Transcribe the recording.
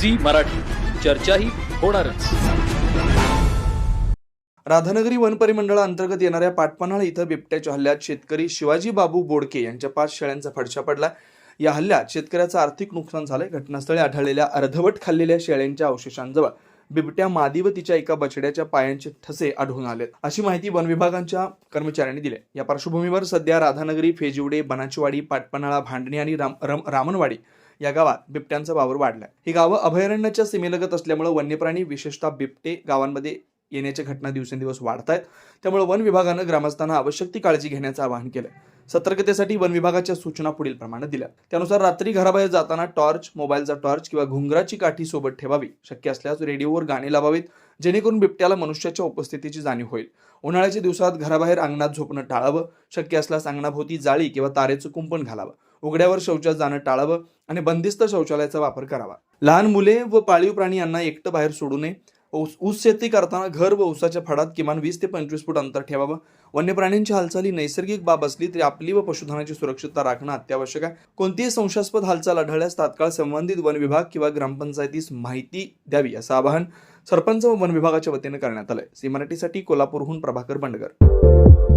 Zee Marathi. चर्चाही होणारच. Radhanagari one परिमंडळाअंतर्गत येणाऱ्या पाटपन्हाळ इथं बिबट्याच्या हल्ल्यात शेतकरी शिवाजी बाबू बोडके यांच्या पाच शेळ्यांचा फडशा पडला. या हल्ल्यात शेतकऱ्याचं आर्थिक नुकसान झालंय. घटनास्थळी आढळलेल्या अर्धवट खाल्लेल्या शेळ्यांच्या अवशेषांजवळ बिबट्या मादी व तिच्या एका बछड्याच्या पायांचे ठसे आढळून आलेत. अशी माहिती वन विभागांच्या कर्मचाऱ्यांनी दिली या पार्श्वभूमीवर सध्या राधानगरी फेजिवडे बनाचीवाडी पाटपन्हाळा भांडणी आणि राम, राम, रामनवाडी या गावात बिबट्यांचा वावर वाढलाय. ही गावं अभयारण्याच्या सीमेलगत असल्यामुळे वन्यप्राणी विशेषतः बिबटे गावांमध्ये येण्याच्या घटना दिवसेंदिवस वाढत आहेत त्यामुळे वन विभागानं ग्रामस्थांना आवश्यक ती काळजी घेण्याचं आवाहन केलं सतर्कतेसाठी वन विभागाच्या सूचना पुढील प्रमाणे दिल्या त्यानुसार रात्री घराबाहेर जाताना टॉर्च मोबाईलचा टॉर्च किंवा घुंगराची काठी सोबत ठेवावी. शक्य असल्यास रेडिओवर गाणी लावावीत जेणेकरून बिबट्याला मनुष्याच्या उपस्थितीची जाणीव होईल. उन्हाळ्याच्या दिवसात घराबाहेर अंगणात झोपणं टाळावं. शक्य असल्यास अंगणाभोवती जाळी किंवा तारेचं कुंपण घालावं. उघड्यावर शौचात जाणं टाळावं आणि बंदिस्त शौचालयाचा वापर करावा. लहान मुले व पाळीव प्राणी यांना एकटं बाहेर सोडू नये. ऊस ऊस शेती करताना घर व ऊसाच्या फडात किमान वीस ते पंचवीस फूट अंतर ठेवावं. वन्य प्राण्यांची हालचाली नैसर्गिक बाब असली तरी आपली व पशुधनाची सुरक्षितता राखणं अत्यावश्यक आहे. कोणतीही संशयास्पद हालचाल आढळल्यास तात्काळ संबंधित वन विभाग किंवा ग्रामपंचायतीस माहिती द्यावी असं आवाहन सरपंच व वन विभागाच्या वतीनं करण्यात आलंय. सी मराठीसाठी कोल्हापूरहून प्रभाकर बंडगर.